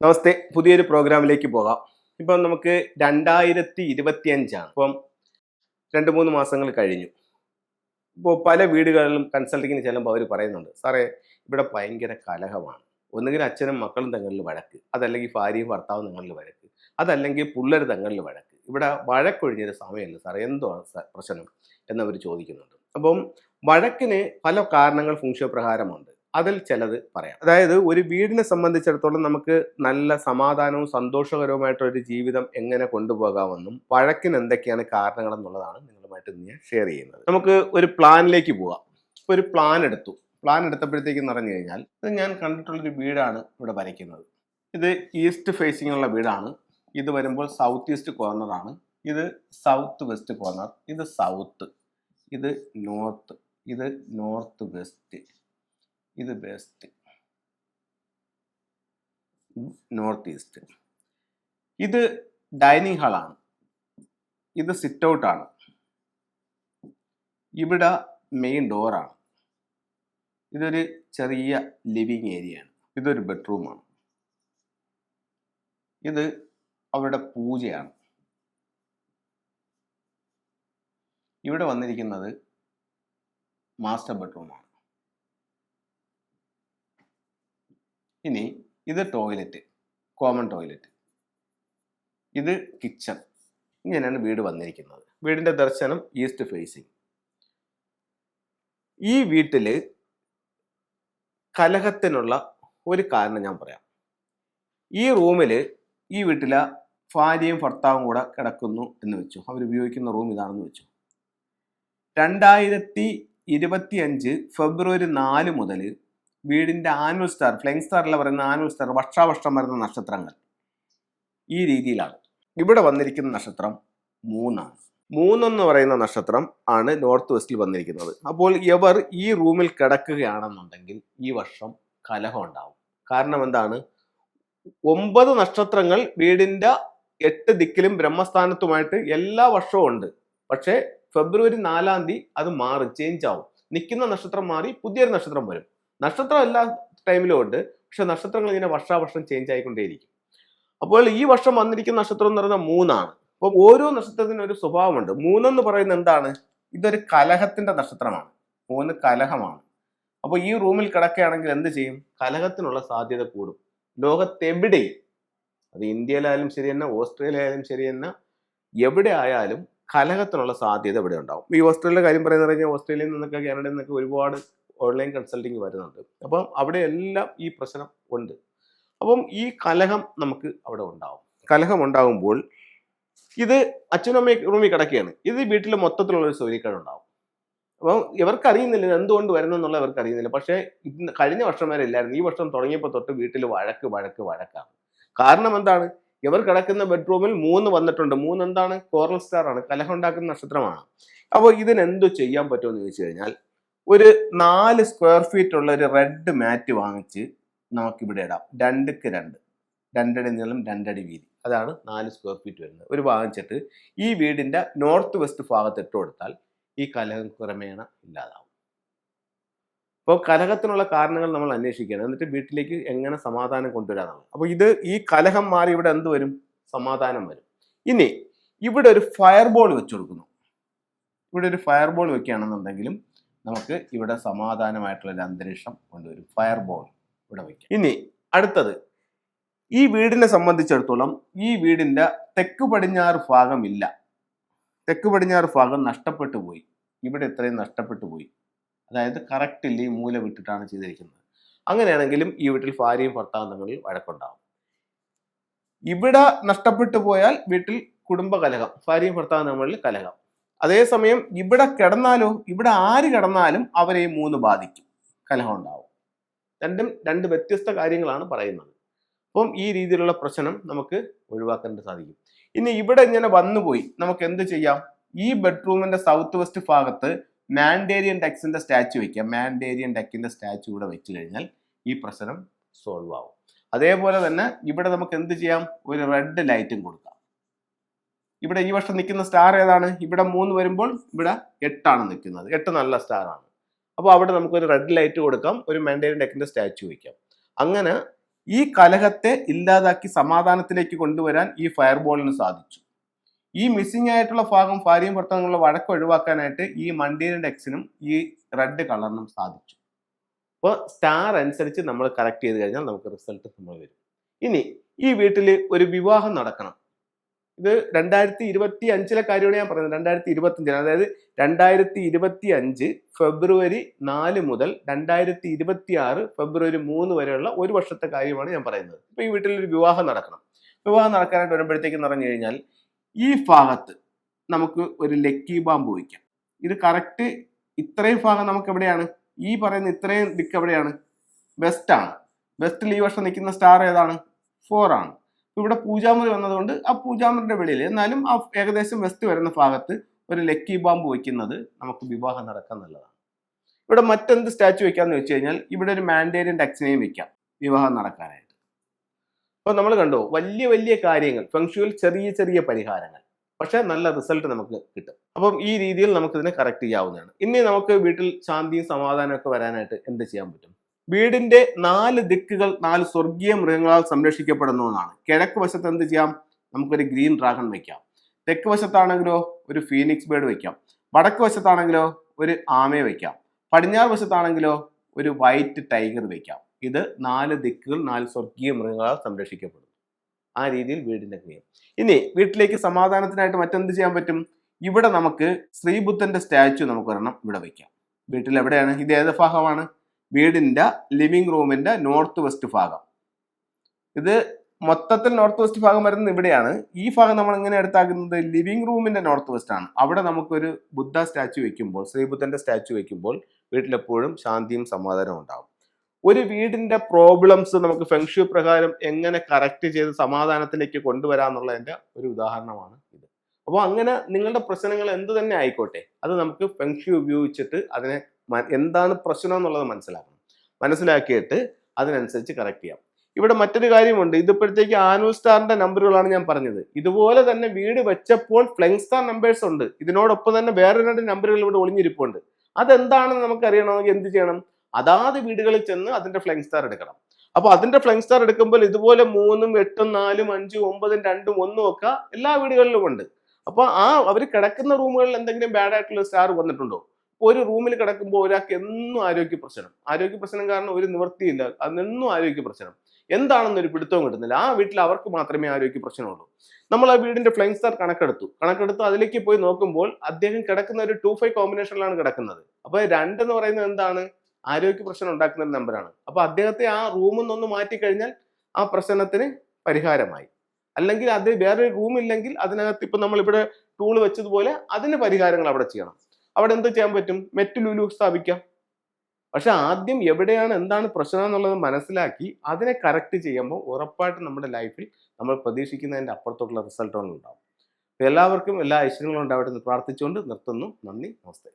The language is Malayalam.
നമസ്തേ പുതിയൊരു പ്രോഗ്രാമിലേക്ക് പോകാം. ഇപ്പം നമുക്ക് രണ്ടായിരത്തി ഇരുപത്തി അഞ്ചാണ് ഇപ്പം രണ്ട് മൂന്ന് മാസങ്ങൾ കഴിഞ്ഞു. ഇപ്പോൾ പല വീടുകളിലും കൺസൾട്ടിങ്ങിന് ചെല്ലുമ്പോൾ അവർ പറയുന്നുണ്ട് സാറേ ഇവിടെ ഭയങ്കര കലഹമാണ്. ഒന്നുകിൽ അച്ഛനും മക്കളും തങ്ങളിൽ വഴക്ക് അതല്ലെങ്കിൽ ഭാര്യയും ഭർത്താവും തങ്ങളിൽ വഴക്ക് അതല്ലെങ്കിൽ പിള്ളേർ തങ്ങളിൽ വഴക്ക്. ഇവിടെ വഴക്കൊഴിഞ്ഞൊരു സമയമല്ല സാറേ എന്തോ പ്രശ്നം? എന്നവർ ചോദിക്കുന്നുണ്ട്. അപ്പം വഴക്കിന് പല കാരണങ്ങൾ ഫുങ്ഷോ പ്രകാരമുണ്ട്. അതിൽ ചിലത് പറയാം. അതായത് ഒരു വീടിനെ സംബന്ധിച്ചിടത്തോളം നമുക്ക് നല്ല സമാധാനവും സന്തോഷകരവുമായിട്ടുള്ള ഒരു ജീവിതം എങ്ങനെ കൊണ്ടുപോകാമെന്നും വഴക്കിന് എന്തൊക്കെയാണ് കാരണങ്ങൾ എന്നുള്ളതാണ് നിങ്ങളുമായിട്ട് ഞാൻ ഷെയർ ചെയ്യുന്നത്. നമുക്ക് ഒരു പ്ലാനിലേക്ക് പോവാം. ഒരു പ്ലാൻ എടുത്തു. പ്ലാൻ എടുത്തപ്പോഴത്തേക്കും പറഞ്ഞു കഴിഞ്ഞാൽ ഇത് ഞാൻ കണ്ടിട്ടുള്ളൊരു വീടാണ് ഇവിടെ വരയ്ക്കുന്നത്. ഇത് ഈസ്റ്റ് ഫേസിംഗ് ഉള്ള വീടാണ്. ഇത് വരുമ്പോൾ സൗത്ത് ഈസ്റ്റ് കോർണറാണ് ഇത് സൗത്ത് വെസ്റ്റ് കോർണർ ഇത് സൗത്ത് ഇത് നോർത്ത് ഇത് നോർത്ത് വെസ്റ്റ് ഇത് വെസ്റ്റ് നോർത്ത് ഈസ്റ്റ് ഇത് ഡൈനിങ് ഹാളാണ് ഇത് സിറ്റ് ഔട്ട് ആണ്. ഇവിടെ മെയിൻ ഡോറാണ് ഇതൊരു ചെറിയ ലിവിങ് ആണ്. ഇതൊരു ബെഡ്റൂമാണ് ഇത് അവരുടെ പൂജയാണ്. ഇവിടെ വന്നിരിക്കുന്നത് മാസ്റ്റർ ബെഡ്റൂമാണ് ഇനി ഇത് ടോയ്ലറ്റ് കോമൺ ടോയ്ലറ്റ് ഇത് കിച്ചൺ ഇങ്ങനെയാണ് വീട് വന്നിരിക്കുന്നത്. വീടിന്റെ ദർശനം ഈസ്റ്റ് ഫേസിങ് ഈ വീട്ടിൽ കലഹത്തിനുള്ള ഒരു കാരണം ഞാൻ പറയാം. ഈ റൂമിൽ ഈ വീട്ടിലെ ഭാര്യയും ഭർത്താവും കൂടെ കിടക്കുന്നു എന്ന് വെച്ചു. അവർ ഉപയോഗിക്കുന്ന റൂം ഇതാണെന്ന് വെച്ചു. രണ്ടായിരത്തി ഇരുപത്തി അഞ്ച് ഫെബ്രുവരി നാല് മുതൽ വീടിന്റെ ആനുവൽ സ്റ്റാർ ഫ്ലൈങ് സ്റ്റാറിൽ പറയുന്ന ആനുവൽ സ്റ്റാർ വർഷാവർഷം വരുന്ന നക്ഷത്രങ്ങൾ. ഈ രീതിയിലാണ്. ഇവിടെ വന്നിരിക്കുന്ന നക്ഷത്രം മൂന്നാണ്. മൂന്നെന്ന് പറയുന്ന നക്ഷത്രം ആണ് നോർത്ത് വെസ്റ്റിൽ വന്നിരിക്കുന്നത്. അപ്പോൾ ഇവർ ഈ റൂമിൽ കിടക്കുകയാണെന്നുണ്ടെങ്കിൽ ഈ വർഷം കലഹം ഉണ്ടാവും. കാരണം എന്താണ്? ഒമ്പത് നക്ഷത്രങ്ങൾ വീടിന്റെ എട്ട് ദിക്കിലും ബ്രഹ്മസ്ഥാനത്തുമായിട്ട് എല്ലാ വർഷവും ഉണ്ട്. പക്ഷേ ഫെബ്രുവരി നാലാം തീയതി അത് മാറി ചേഞ്ച് ആവും. നിൽക്കുന്ന നക്ഷത്രം മാറി പുതിയൊരു നക്ഷത്രം വരും. നക്ഷത്രം എല്ലാ ടൈമിലും ഉണ്ട്. പക്ഷെ നക്ഷത്രങ്ങൾ ഇങ്ങനെ വർഷാവർഷം ചേഞ്ച് ആയിക്കൊണ്ടേയിരിക്കും. അപ്പോൾ ഈ വർഷം വന്നിരിക്കുന്ന നക്ഷത്രം എന്ന് പറയുന്നത് മൂന്നാണ്. അപ്പോൾ ഓരോ നക്ഷത്രത്തിനും ഒരു സ്വഭാവമുണ്ട്. മൂന്നെന്ന് പറയുന്നത് എന്താണ്? ഇതൊരു കലഹത്തിന്റെ നക്ഷത്രമാണ്. മൂന്ന് കലഹമാണ്. അപ്പോൾ ഈ റൂമിൽ കിടക്കുകയാണെങ്കിൽ എന്ത് ചെയ്യും? കലഹത്തിനുള്ള സാധ്യത കൂടും. ലോകത്തെവിടെയും. അത് ഇന്ത്യയിലായാലും ശരി തന്നെ ഓസ്ട്രേലിയ ആയാലും ശരി തന്നെ എവിടെ ആയാലും കലഹത്തിനുള്ള സാധ്യത ഇവിടെ ഉണ്ടാവും. ഈ ഓസ്ട്രേലിയയുടെ കാര്യം പറയുന്നത് കഴിഞ്ഞാൽ ഓസ്ട്രേലിയയിൽ നിന്നൊക്കെ കാനഡയിൽ നിന്നൊക്കെ ഒരുപാട് ഓൺലൈൻ കൺസൾട്ടിങ് വരുന്നുണ്ട്. അപ്പം അവിടെ എല്ലാം ഈ പ്രശ്നം ഉണ്ട്. അപ്പം ഈ കലഹം നമുക്ക് അവിടെ ഉണ്ടാവും. കലഹം ഉണ്ടാകുമ്പോൾ ഇത് അച്ഛനും അമ്മയും റൂമിൽ കിടക്കുകയാണ്. ഇത് വീട്ടിൽ മൊത്തത്തിലുള്ള ഒരു സൗകര്യക്കേട് ഉണ്ടാവും അപ്പം ഇവർക്ക് അറിയുന്നില്ല എന്തുകൊണ്ട് വരുന്നെന്നുള്ള ഇവർക്ക് അറിയുന്നില്ല പക്ഷേ കഴിഞ്ഞ വർഷം വരെ ഇല്ലായിരുന്നു. ഈ വർഷം തുടങ്ങിയപ്പോൾ തൊട്ട് വീട്ടിൽ വഴക്ക് വഴക്ക് വഴക്കാണ്. കാരണം എന്താണ്? ഇവർ കിടക്കുന്ന ബെഡ്റൂമിൽ മൂന്ന് വന്നിട്ടുണ്ട്. മൂന്ന് എന്താണ്? കോറൽ സ്റ്റാർ ആണ്. കലഹം ഉണ്ടാക്കുന്ന നക്ഷത്രമാണ്. അപ്പോൾ ഇതിനെന്തു ചെയ്യാൻ പറ്റുമെന്ന് ചോദിച്ചു കഴിഞ്ഞാൽ ഒരു നാല് സ്ക്വയർ ഫീറ്റ് ഉള്ള ഒരു റെഡ് മാറ്റ് വാങ്ങിച്ച് നമുക്കിവിടെ ഇടാം. രണ്ടുക്ക് രണ്ട്. രണ്ടടി നീളം രണ്ടടി വീതി. അതാണ് നാല് സ്ക്വയർ ഫീറ്റ് വരുന്നത്. ഒരു വാങ്ങിച്ചിട്ട് ഈ വീടിന്റെ നോർത്ത് വെസ്റ്റ് ഭാഗത്ത് ഇട്ട് കൊടുത്താൽ ഈ കലഹം ക്രമേണ ഇല്ലാതാവും. അപ്പോൾ കലഹത്തിനുള്ള കാരണങ്ങൾ നമ്മൾ അന്വേഷിക്കണം. എന്നിട്ട് വീട്ടിലേക്ക് എങ്ങനെ സമാധാനം കൊണ്ടുവരാനാണ് അപ്പോൾ ഇത് ഈ കലഹം മാറി ഇവിടെ എന്ത് വരും? സമാധാനം വരും. ഇനി ഇവിടെ ഒരു ഫയർ ബോൾ വെച്ച് കൊടുക്കുന്നു. ഇവിടെ ഒരു ഫയർ ബോൾ വെക്കുകയാണെന്നുണ്ടെങ്കിലും നമുക്ക് ഇവിടെ സമാധാനമായിട്ടുള്ള ഒരു അന്തരീക്ഷം കൊണ്ടുവരും ഫയർ ബോൾ ഇവിടെ വയ്ക്കും ഇനി അടുത്തത് ഈ വീടിനെ സംബന്ധിച്ചിടത്തോളം ഈ വീടിന്റെ തെക്ക് പടിഞ്ഞാറ് ഭാഗം ഇല്ല. തെക്ക് പടിഞ്ഞാറ് ഭാഗം നഷ്ടപ്പെട്ടു പോയി. ഇവിടെ ഇത്രയും നഷ്ടപ്പെട്ടു പോയി. അതായത് കറക്റ്റ് ഇല്ല ഈ മൂല വിട്ടിട്ടാണ് ചെയ്തിരിക്കുന്നത്. അങ്ങനെയാണെങ്കിലും ഈ വീട്ടിൽ ഭാര്യയും ഭർത്താവും തമ്മിൽ വഴക്കുണ്ടാവും. ഇവിടെ നഷ്ടപ്പെട്ടു പോയാൽ വീട്ടിൽ കുടുംബ കലഹം ഭാര്യയും ഭർത്താവും തമ്മിൽ കലഹം. അതേസമയം ഇവിടെ കിടന്നാലോ ഇവിടെ ആര് കിടന്നാലും അവരെ മൂന്ന് ബാധിക്കും. കലഹം ഉണ്ടാവും. രണ്ടും രണ്ട് വ്യത്യസ്ത കാര്യങ്ങളാണ് പറയുന്നത്. അപ്പം ഈ രീതിയിലുള്ള പ്രശ്നം നമുക്ക് ഒഴിവാക്കാൻ സാധിക്കും. ഇനി ഇവിടെ ഇങ്ങനെ വന്നുപോയി നമുക്ക് എന്ത് ചെയ്യാം? ഈ ബെഡ്റൂമിന്റെ സൗത്ത് വെസ്റ്റ് ഭാഗത്ത് മാൻഡേരിയൻ ഡെക്സിന്റെ സ്റ്റാച്ചു വെക്കാം മാൻഡേരിയൻ ഡെക്കിന്റെ സ്റ്റാച്ചു ഇവിടെ വെച്ച് കഴിഞ്ഞാൽ ഈ പ്രശ്നം സോൾവ് ആവും. അതേപോലെ തന്നെ ഇവിടെ നമുക്ക് എന്ത് ചെയ്യാം? ഒരു റെഡ് ലൈറ്റും കൊടുക്കാം. ഇവിടെ ഈ വർഷം നിൽക്കുന്ന സ്റ്റാർ ഏതാണ്? ഇവിടെ മൂന്ന് വരുമ്പോൾ ഇവിടെ എട്ടാണ് നിൽക്കുന്നത്. എട്ട് നല്ല സ്റ്റാർ ആണ്. അപ്പോൾ അവിടെ നമുക്കൊരു റെഡ് ലൈറ്റ് കൊടുക്കാം. ഒരു മെൻഡേരി ഡെക്കിന്റെ സ്റ്റാച്ചു വയ്ക്കാം. അങ്ങനെ ഈ കലഹത്തെ ഇല്ലാതാക്കി സമാധാനത്തിലേക്ക് കൊണ്ടുവരാൻ ഈ ഫയർബോളിന് സാധിച്ചു. ഈ മിസ്സിംഗ് ആയിട്ടുള്ള ഭാഗം ഭാര്യയും പുറത്തുള്ള വഴക്ക് ഒഴിവാക്കാനായിട്ട് ഈ മണ്ടീരിന്റെ എക്സിനും ഈ റെഡ് കളറിനും സാധിച്ചു. അപ്പോൾ സ്റ്റാർ അനുസരിച്ച് നമ്മൾ കറക്റ്റ് ചെയ്ത് കഴിഞ്ഞാൽ നമുക്ക് റിസൾട്ട് നമ്മൾ വരും. ഇനി ഈ വീട്ടിൽ ഒരു വിവാഹം നടക്കണം. ഇത് രണ്ടായിരത്തി ഇരുപത്തി അഞ്ചിലെ കാര്യമാണ് ഞാൻ പറയുന്നത്. രണ്ടായിരത്തി ഇരുപത്തി അഞ്ചിന് അതായത് രണ്ടായിരത്തി ഇരുപത്തി അഞ്ച് ഫെബ്രുവരി നാല് മുതൽ രണ്ടായിരത്തി ഇരുപത്തി ആറ് ഫെബ്രുവരി മൂന്ന് വരെയുള്ള ഒരു വർഷത്തെ കാര്യമാണ് ഞാൻ പറയുന്നത്. ഇപ്പൊ ഈ വീട്ടിൽ ഒരു വിവാഹം നടക്കണം. വിവാഹം നടക്കാനായിട്ട് വരുമ്പോഴത്തേക്ക് പറഞ്ഞു കഴിഞ്ഞാൽ ഈ ഭാഗത്ത് നമുക്ക് ഒരു ലക്കി ബാമ്പ് വയ്ക്കാം ഇത് കറക്റ്റ് ഇത്രയും ഭാഗം നമുക്ക് എവിടെയാണ്? ഈ പറയുന്ന ഇത്രയും ദിക്ക് എവിടെയാണ്? വെസ്റ്റ് ആണ് വെസ്റ്റിൽ ഈ വർഷം നിൽക്കുന്ന സ്റ്റാർ ഏതാണ്? ഫോർ ആണ് ഇവിടെ പൂജാമുറി വന്നതുകൊണ്ട് ആ പൂജാമുറിന്റെ വെളിയിൽ എന്നാലും ആ ഏകദേശം വെസ്റ്റ് വരുന്ന ഭാഗത്ത് ഒരു ലക്കി ബാമ്പ് വയ്ക്കുന്നത് നമുക്ക് വിവാഹം നടക്കാൻ നല്ലതാണ്. ഇവിടെ മറ്റെന്ത് സ്റ്റാച്ചു വെക്കാന്ന് വെച്ച് കഴിഞ്ഞാൽ ഇവിടെ ഒരു മാൻഡേരിയൻ ടക്സിനെയും വെക്കാം വിവാഹം നടക്കാനായിട്ട്. അപ്പോൾ നമ്മൾ കണ്ടു വലിയ വലിയ കാര്യങ്ങൾ ഫംഗ്ഷുവൽ ചെറിയ ചെറിയ പരിഹാരങ്ങൾ പക്ഷെ നല്ല റിസൾട്ട് നമുക്ക് കിട്ടും. അപ്പം ഈ രീതിയിൽ നമുക്ക് ഇതിനെ കറക്റ്റ് ചെയ്യാവുന്നതാണ്. ഇനി നമുക്ക് വീട്ടിൽ ശാന്തിയും സമാധാനവും ഒക്കെ വരാനായിട്ട് എന്ത് ചെയ്യാൻ പറ്റും? വീടിന്റെ നാല് ദിക്കുകൾ നാല് സ്വർഗീയ മൃഗങ്ങളാൽ സംരക്ഷിക്കപ്പെടുന്നതാണ് കിഴക്ക് വശത്ത് എന്ത് ചെയ്യാം? നമുക്കൊരു ഗ്രീൻ ഡ്രാഗൺ വെക്കാം. തെക്ക് വശത്താണെങ്കിലോ ഒരു ഫീനിക്സ് ബേർഡ് വെക്കാം. വടക്ക് വശത്താണെങ്കിലോ ഒരു ആമയെ വെക്കാം. പടിഞ്ഞാറ് വശത്താണെങ്കിലോ ഒരു വൈറ്റ് ടൈഗർ വെക്കാം. ഇത് നാല് ദിക്കുകൾ നാല് സ്വർഗീയ മൃഗങ്ങളാൽ സംരക്ഷിക്കപ്പെടും ആ രീതിയിൽ വീടിന്റെ ക്രിയം. ഇനി വീട്ടിലേക്ക് സമാധാനത്തിനായിട്ട് മറ്റെന്ത് ചെയ്യാൻ പറ്റും? ഇവിടെ നമുക്ക് ശ്രീബുദ്ധന്റെ സ്റ്റാച്ചു നമുക്ക് ഒരെണ്ണം ഇവിടെ വെക്കാം. വീട്ടിൽ എവിടെയാണ് ഇത് ഏത് ഭാഗമാണ്? വീടിന്റെ ലിവിംഗ് റൂമിന്റെ നോർത്ത് വെസ്റ്റ് ഭാഗം. ഇത് മൊത്തത്തിൽ നോർത്ത് വെസ്റ്റ് ഭാഗം വരുന്നത് ഇവിടെയാണ്. ഈ ഭാഗം നമ്മൾ എങ്ങനെ എടുത്താക്കുന്നത്? ലിവിംഗ് റൂമിന്റെ നോർത്ത് വെസ്റ്റ് ആണ്. അവിടെ നമുക്കൊരു ബുദ്ധ സ്റ്റാച്ചു വെക്കുമ്പോൾ ശ്രീബുദ്ധന്റെ സ്റ്റാച്ചു വെക്കുമ്പോൾ വീട്ടിലെപ്പോഴും ശാന്തിയും സമാധാനവും ഉണ്ടാകും ഒരു വീടിന്റെ പ്രോബ്ലംസ് നമുക്ക് ഫെങ്ഷു പ്രകാരം എങ്ങനെ കറക്റ്റ് ചെയ്ത് സമാധാനത്തിലേക്ക് കൊണ്ടുവരാന്നുള്ളതിന്റെ ഒരു ഉദാഹരണമാണ് ഇത്. അപ്പോൾ അങ്ങനെ നിങ്ങളുടെ പ്രശ്നങ്ങൾ എന്ത് തന്നെ ആയിക്കോട്ടെ അത് നമുക്ക് ഫെങ്ഷു ഉപയോഗിച്ചിട്ട് അതിനെ എന്താണ് പ്രശ്നം എന്നുള്ളത് മനസ്സിലാക്കണം. മനസ്സിലാക്കിയിട്ട് അതിനനുസരിച്ച് കറക്റ്റ് ചെയ്യാം. ഇവിടെ മറ്റൊരു കാര്യമുണ്ട്. ഇതിപ്പോഴത്തേക്ക് ആനുവൽ സ്റ്റാറിന്റെ നമ്പറുകളാണ് ഞാൻ പറഞ്ഞത്. ഇതുപോലെ തന്നെ വീട് വെച്ചപ്പോൾ ഫ്ലെങ് സ്റ്റാർ നമ്പേഴ്സ് ഉണ്ട്. ഇതിനോടൊപ്പം തന്നെ വേറെ രണ്ട് നമ്പറുകൾ ഇവിടെ ഒളിഞ്ഞിരിപ്പുണ്ട്. അതെന്താണെന്ന് നമുക്ക് അറിയണമെങ്കിൽ എന്ത് ചെയ്യണം? അതാത് വീടുകളിൽ ചെന്ന് അതിന്റെ ഫ്ലെങ് സ്റ്റാർ എടുക്കണം. അപ്പൊ അതിന്റെ ഫ്ലെങ് സ്റ്റാർ എടുക്കുമ്പോൾ ഇതുപോലെ മൂന്നും എട്ടും നാലും അഞ്ചും ഒമ്പതും രണ്ടും ഒന്നും ഒക്കെ എല്ലാ വീടുകളിലും ഉണ്ട്. അപ്പൊ ആ അവർ കിടക്കുന്ന റൂമുകളിൽ എന്തെങ്കിലും ബാഡ് ആയിട്ടുള്ള സ്റ്റാർ വന്നിട്ടുണ്ടോ? ഒരു റൂമിൽ കിടക്കുമ്പോൾ ഒരാൾക്ക് എന്നും ആരോഗ്യ പ്രശ്നം. ആരോഗ്യ പ്രശ്നം കാരണം ഒരു നിവൃത്തിയില്ല. അതെന്നും ആരോഗ്യ പ്രശ്നം. എന്താണെന്നൊരു പിടുത്തവും കിട്ടുന്നില്ല. ആ വീട്ടിൽ അവർക്ക് മാത്രമേ ആരോഗ്യ പ്രശ്നമുള്ളൂ. നമ്മൾ ആ വീടിന്റെ ഫ്ലൈങ് സ്റ്റാർ കണക്കെടുത്തു. കണക്കെടുത്ത് അതിലേക്ക് പോയി നോക്കുമ്പോൾ അദ്ദേഹം കിടക്കുന്ന ഒരു ടു ഫൈവ് കോമ്പിനേഷനിലാണ് കിടക്കുന്നത്. അപ്പൊ രണ്ട് എന്ന് പറയുന്നത് എന്താണ്? ആരോഗ്യ പ്രശ്നം ഉണ്ടാക്കുന്ന ഒരു നമ്പറാണ് അപ്പൊ അദ്ദേഹത്തെ ആ റൂമിൽ നിന്നൊന്ന് മാറ്റി കഴിഞ്ഞാൽ ആ പ്രശ്നത്തിന് പരിഹാരമായി. അല്ലെങ്കിൽ അത് വേറൊരു റൂമില്ലെങ്കിൽ അതിനകത്ത് ഇപ്പൊ നമ്മൾ ഇവിടെ ടൂൾ വെച്ചതുപോലെ അതിന് പരിഹാരങ്ങൾ അവിടെ ചെയ്യണം. അവിടെ എന്ത് ചെയ്യാൻ പറ്റും? മെറ്റ് ലുലു സ്ഥാപിക്കാം. പക്ഷെ ആദ്യം എവിടെയാണ് എന്താണ് പ്രശ്നം എന്നുള്ളത് മനസ്സിലാക്കി അതിനെ കറക്റ്റ് ചെയ്യുമ്പോൾ ഉറപ്പായിട്ട് നമ്മുടെ ലൈഫിൽ നമ്മൾ പ്രതീക്ഷിക്കുന്നതിന്റെ അപ്പുറത്തോട്ടുള്ള റിസൾട്ടുകൾ ഉണ്ടാവും എല്ലാവർക്കും എല്ലാ ഐശ്വര്യങ്ങളും ഉണ്ടാവട്ടെ എന്ന് പ്രാർത്ഥിച്ചുകൊണ്ട് നിർത്തുന്നു. നന്ദി. നമസ്തേ.